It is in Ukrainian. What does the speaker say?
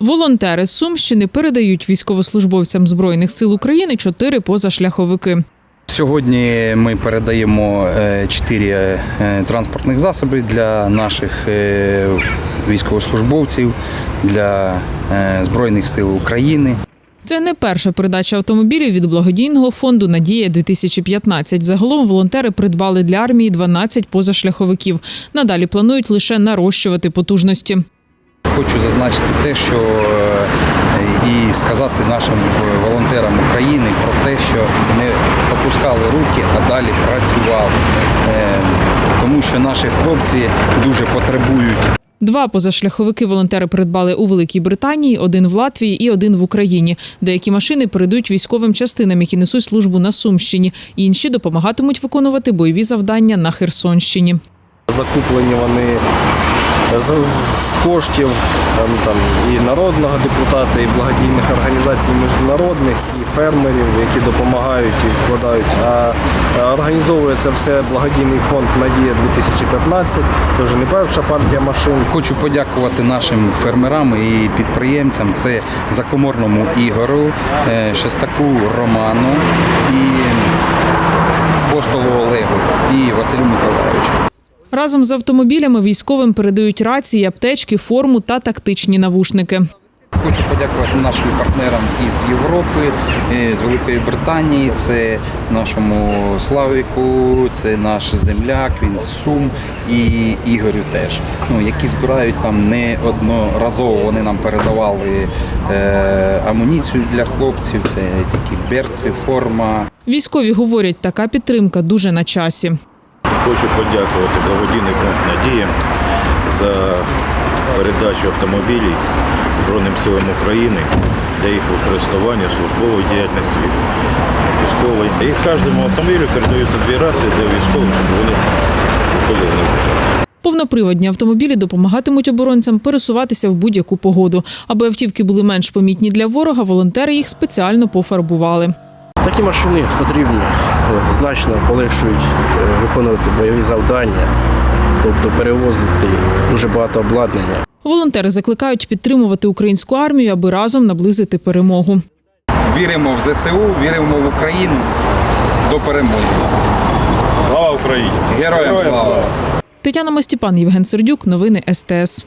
Волонтери з Сумщини передають військовослужбовцям збройних сил України чотири позашляховики. Сьогодні ми передаємо е, чотири е, транспортних засоби для наших е, військовослужбовців, для Збройних сил України. Це не перша передача автомобілів від благодійного фонду Надія 2015 Загалом волонтери придбали для армії 12 позашляховиків. Надалі планують лише нарощувати потужності. Хочу зазначити те, що е, і сказати нашим волонтерам України про те, що не опускали руки, а далі працювали. Е, Тому що наші хлопці дуже потребують Два позашляховики волонтери придбали у Великій Британії, один в Латвії і один в Україні. Деякі машини передають військовим частинам, які несуть службу на Сумщині. Інші допомагатимуть виконувати бойові завдання на Херсонщині. Закуплені вони коштів там, там, і народного депутата, і благодійних організацій міжнародних, і фермерів, які допомагають і вкладають. А організовує це все благодійний фонд Надія 2015. Це вже не перша партія машин. Хочу подякувати нашим фермерам і підприємцям. Це Закоморному Ігору, е, Шестаку Роману і Постолу Олегу і Василю Миколаївичу. Разом з автомобілями військовим передають рації, аптечки, форму та тактичні навушники. Хочу подякувати нашим партнерам із Європи, е, з Великої Британії. Це нашому Славіку, це наш земляк, він з Сум і Ігорю теж. Ну, які збирають там неодноразово. Вони нам передавали е, амуніцію для хлопців. Це такі берці, форма. Військові говорять, така підтримка дуже на часі. Хочу подякувати благодійний фонд Надія за передачу автомобілів Збройним силам України для їх використання, службової діяльності, військової. І кожному автомобілю передаються дві рації для військових, щоб вони виходили. Повноприводні автомобілі допомагатимуть оборонцям пересуватися в будь-яку погоду. Аби автівки були менш помітні для ворога, волонтери їх спеціально пофарбували. Такі машини потрібні, значно полегшують е, виконувати бойові завдання, тобто перевозити дуже багато обладнання. Волонтери закликають підтримувати українську армію, аби разом наблизити перемогу. Віримо в ЗСУ, віримо в Україну до перемоги. Слава Україні! Героям слава! Тетяна Мастіпан, Євген Сердюк. Новини СТС.